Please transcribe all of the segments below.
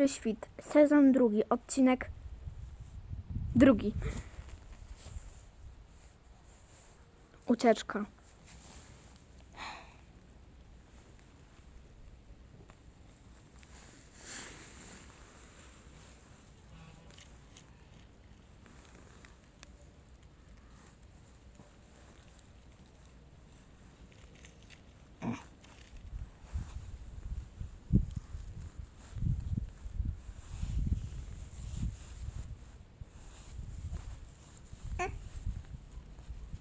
Tajemniczy Świt, sezon drugi, odcinek drugi. Ucieczka.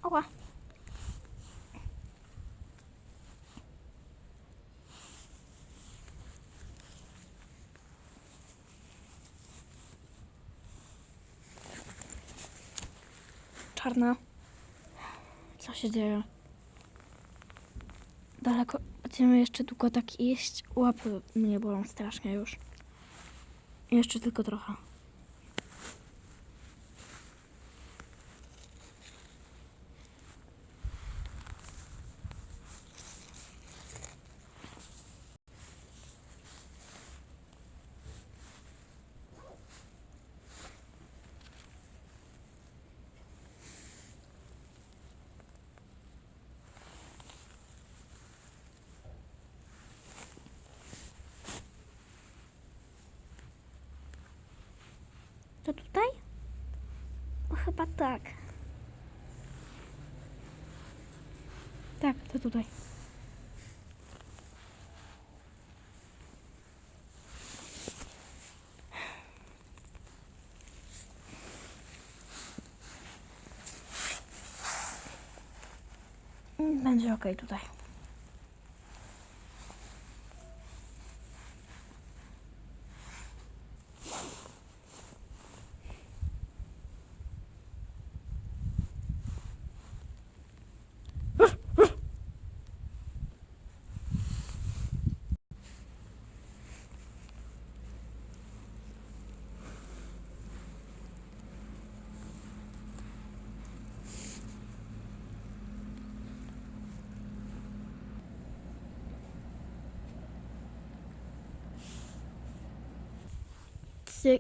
Ała. Czarna. Co się dzieje? Daleko będziemy jeszcze długo tak iść. Łapy mnie bolą strasznie już. Jeszcze tylko trochę. To tutaj? O, chyba tak. Tak, to tutaj. Mm, Będzie ok tutaj. Ty...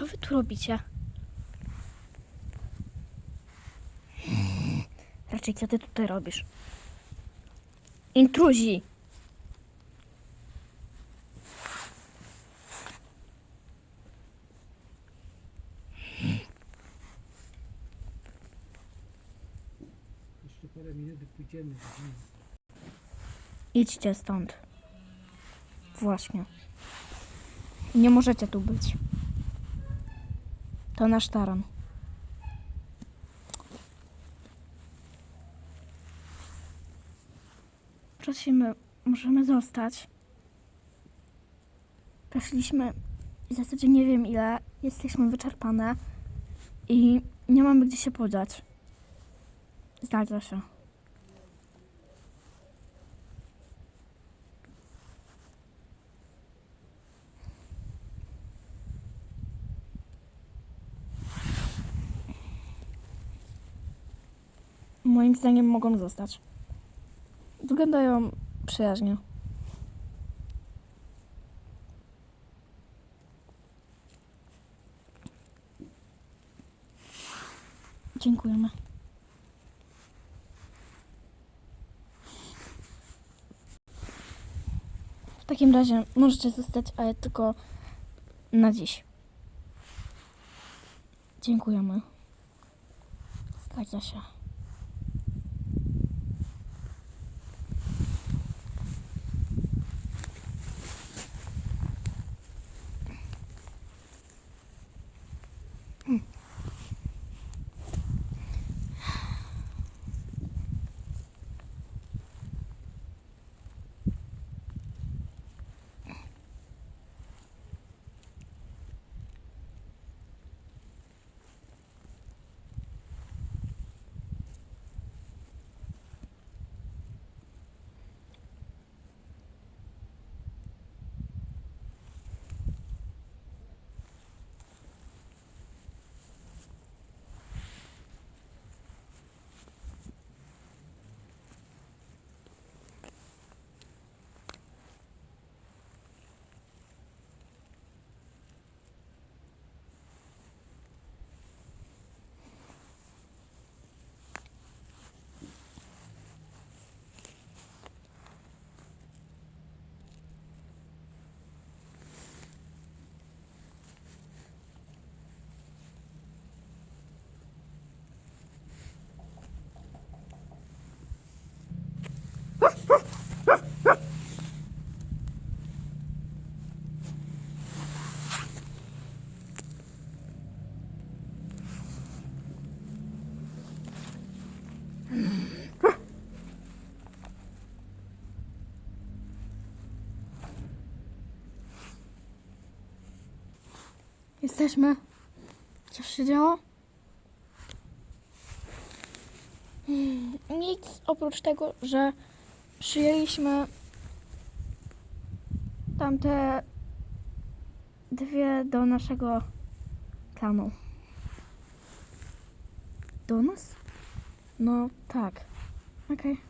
Co wy tu robicie? Raczej co ty tutaj robisz? Intruzi! Jeszcze parę minut pójdziemy. Idźcie stąd. Właśnie. Nie możecie tu być. To nasz taran. Prosimy, możemy zostać. Poszliśmy w zasadzie nie wiem ile. Jesteśmy wyczerpane i nie mamy gdzie się podziać. Zgadza się. Moim zdaniem mogą zostać. Wyglądają przyjaźnie. Dziękujemy. W takim razie możecie zostać, ale tylko na dziś. Dziękujemy. Zgadza się. Jesteśmy. Co się działo? Nic oprócz tego, że przyjęliśmy tamte dwie do naszego klanu. Do nas? No tak. Okej.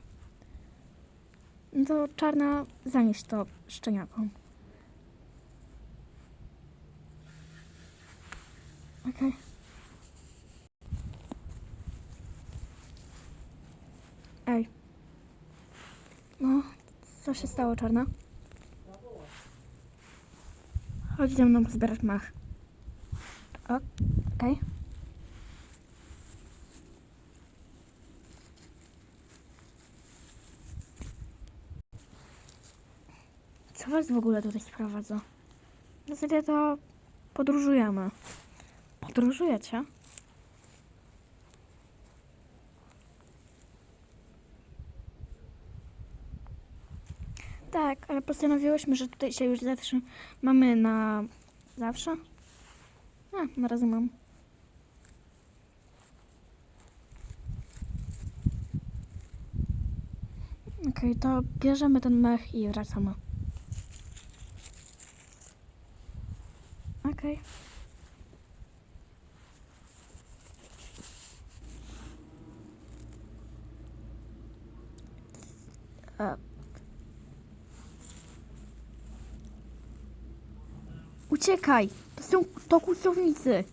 No to czarna, zanieś to szczeniakom. Okej. Ej. No, co się stało, czarna? Chodź ze mną zbierać mach. Okej. Co was w ogóle tutaj sprowadza? W zasadzie to podróżujemy. Podróżujecie? Tak, ale postanowiłyśmy, że tutaj się już zatrzymamy na zawsze. A, na razie mam. Okej, to bierzemy ten mech i wracamy. Okej. E. Uciekaj! To są to kłusownicy.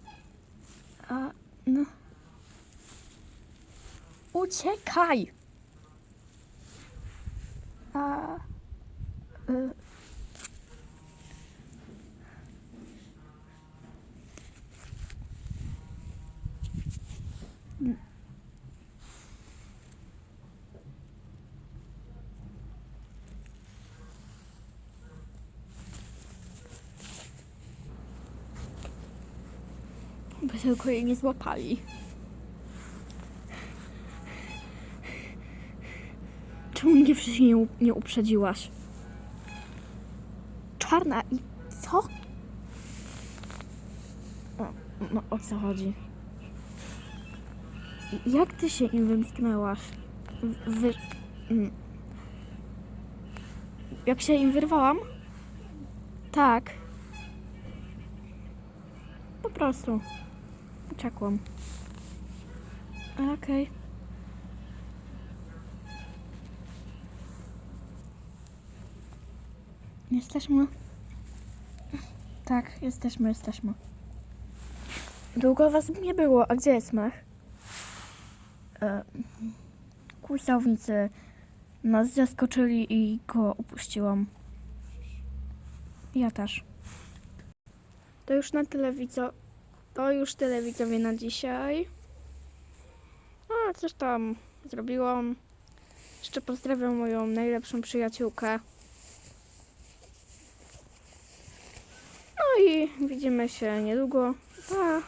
A, no. Uciekaj! Tylko jej nie złapali. Czemu mnie wcześniej nie, uprzedziłaś? Czarna i co? No, o co chodzi? Jak ty się im wymsknęłaś? W- Wy... mm. Jak się im wyrwałam? Tak. Po prostu. Uciekłam. Okej. Jesteśmy. Tak, jesteśmy, jesteśmy. Długo was nie było, a gdzie jest mech? E, nas zaskoczyli i go upuściłam. Ja też. To już na tyle widzo... To już tyle widzowie na dzisiaj. A, coś tam zrobiłam. Jeszcze pozdrawiam moją najlepszą przyjaciółkę. No i widzimy się niedługo. Pa!